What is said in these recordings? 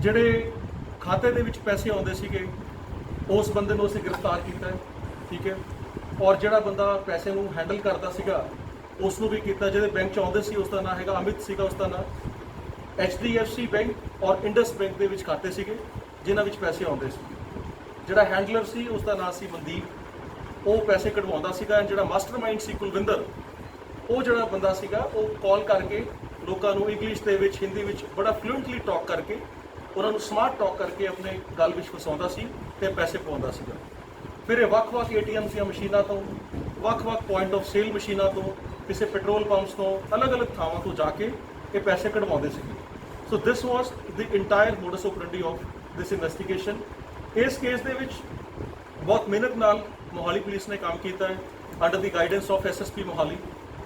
ਜਿਹੜੇ ਖਾਤੇ ਦੇ ਵਿੱਚ ਪੈਸੇ ਆਉਂਦੇ ਸੀਗੇ, ਉਸ ਬੰਦੇ ਨੂੰ ਅਸੀਂ ਗ੍ਰਿਫਤਾਰ ਕੀਤਾ ਹੈ, ਠੀਕ ਹੈ? ਔਰ ਜਿਹੜਾ ਬੰਦਾ ਪੈਸੇ ਨੂੰ ਹੈਂਡਲ ਕਰਦਾ ਸੀਗਾ, ਉਸ ਨੂੰ ਵੀ ਕੀਤਾ, ਜਿਹਦੇ ਬੈਂਕ ਚ ਆਉਂਦੇ ਸੀ, ਉਸ ਦਾ ਨਾਮ ਹੈਗਾ ਅਮਿਤ ਸੀਗਾ, ਉਸ ਦਾ ਨਾਮ HDFC ਬੈਂਕ ਔਰ ਇੰਡਸ ਬੈਂਕ ਦੇ ਵਿੱਚ ਖਾਤੇ ਸੀਗੇ, ਜਿਨ੍ਹਾਂ ਵਿੱਚ ਪੈਸੇ ਆਉਂਦੇ ਸੀ। ਜਿਹੜਾ ਹੈਂਡਲਰ ਸੀ, ਉਸ ਦਾ ਨਾਮ ਸੀ ਮਨਦੀਪ। ਉਹ ਪੈਸੇ ਕਢਵਾਉਂਦਾ ਸੀਗਾ and ਜਿਹੜਾ ਮਾਸਟਰਮਾਈਂਡ ਸੀ ਕੁਲਵਿੰਦਰ, ਉਹ ਜਿਹੜਾ ਬੰਦਾ ਸੀਗਾ, ਉਹ ਕਾਲ ਕਰਕੇ ਲੋਕਾਂ ਨੂੰ ਇੰਗਲਿਸ਼ ਦੇ ਵਿੱਚ ਹਿੰਦੀ ਵਿੱਚ ਬੜਾ ਫਲੂਐਂਟਲੀ ਟਾਕ ਕਰਕੇ ਉਹਨਾਂ ਨੂੰ ਸਮਾਰਟ ਟਾਕ ਕਰਕੇ ਆਪਣੇ ਗੱਲ ਵਿੱਚ ਫਸਾਉਂਦਾ ਸੀ ਤੇ ਪੈਸੇ ਪਾਉਂਦਾ ਸੀਗਾ। ਫਿਰ ਇਹ ਵੱਖ-ਵੱਖ ਏਟੀਐਮ ਦੀਆਂ ਮਸ਼ੀਨਾਂ ਤੋਂ, ਵੱਖ-ਵੱਖ ਪੁਆਇੰਟ ਆਫ ਸੇਲ ਮਸ਼ੀਨਾਂ ਤੋਂ, ਕਿਸੇ ਪੈਟਰੋਲ ਪੰਪਸ ਤੋਂ, ਅਲੱਗ-ਅਲੱਗ ਥਾਵਾਂ ਤੋਂ ਜਾ ਕੇ ਇਹ ਪੈਸੇ ਕਢਵਾਉਂਦੇ ਸੀਗੇ so this was the entire modus operandi of this investigation ਇਸ ਕੇਸ ਦੇ ਵਿੱਚ ਬਹੁਤ ਮਿਹਨਤ ਨਾਲ ਮੋਹਾਲੀ ਪੁਲਿਸ ਨੇ ਕੰਮ ਕੀਤਾ ਹੈ under the guidance of SSP Mohali,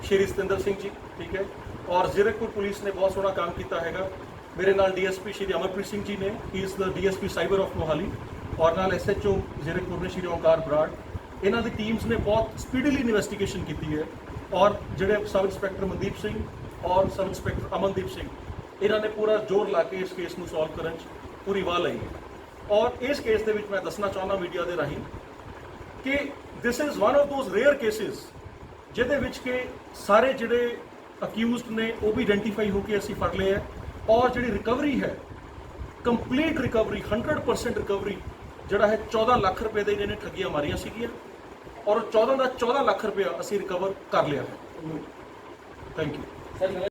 Shri Satinder Singh ji, ਠੀਕ ਹੈ। ਔਰ ਜ਼ੀਰਕਪੁਰ ਪੁਲਿਸ ਨੇ ਬਹੁਤ ਸੋਹਣਾ ਕੰਮ ਕੀਤਾ ਹੈਗਾ। ਮੇਰੇ ਨਾਲ ਡੀਐਸਪੀ ਸ਼੍ਰੀ ਅਮਰਪ੍ਰੀਤ ਸਿੰਘ ਜੀ ਨੇ he is the DSP cyber of Mohali ਔਰ ਨਾਲ ਐਸਐਚਓ ਜਿਹੜੇ ਨੇ ਸ਼੍ਰੀ ਓਂਕਾਰ ਬਰਾੜ। ਇਹਨਾਂ ਦੀ ਟੀਮਸ ਨੇ ਬਹੁਤ ਸਪੀਡਲੀ ਇਨਵੈਸਟੀਗੇਸ਼ਨ ਕੀਤੀ ਹੈ, ਔਰ ਜਿਹੜੇ ਸਬ ਇੰਸਪੈਕਟਰ ਮਨਦੀਪ ਸਿੰਘ ਔਰ ਸਬ ਇੰਸਪੈਕਟਰ ਅਮਨਦੀਪ ਸਿੰਘ, ਇਹਨਾਂ ਨੇ ਪੂਰਾ ਜ਼ੋਰ ਲਾ ਕੇ ਇਸ ਕੇਸ ਨੂੰ ਸੋਲਵ ਕਰਨ 'ਚ ਪੂਰੀ ਵਾਹ ਲਈ ਹੈ। ਔਰ ਇਸ ਕੇਸ ਦੇ ਵਿੱਚ ਮੈਂ ਦੱਸਣਾ ਚਾਹੁੰਦਾ ਮੀਡੀਆ ਦੇ ਰਾਹੀਂ ਕਿ this is one of those rare cases ਜਿਹਦੇ ਵਿੱਚ ਕਿ ਸਾਰੇ ਜਿਹੜੇ ਅਕਿਊਜ਼ਡ ਨੇ, ਉਹ ਵੀ ਆਇਡੈਂਟੀਫਾਈ ਹੋ ਕੇ ਅਸੀਂ ਫੜ ਲਏ ਹੈ। ਔਰ ਜਿਹੜੀ ਰਿਕਵਰੀ ਹੈ ਕੰਪਲੀਟ ਰਿਕਵਰੀ 100% ਰਿਕਵਰੀ ਜਿਹੜਾ ਹੈ 14 ਲੱਖ ਰੁਪਏ ਦੇ ਜਿਹਨੇ ਠੱਗੀਆਂ ਮਾਰੀਆਂ ਸੀਗੀਆਂ ਔਰ 14 ਦਾ 14 ਲੱਖ ਰੁਪਇਆ ਅਸੀਂ ਰਿਕਵਰ ਕਰ ਲਿਆ ਹੈ। Thank you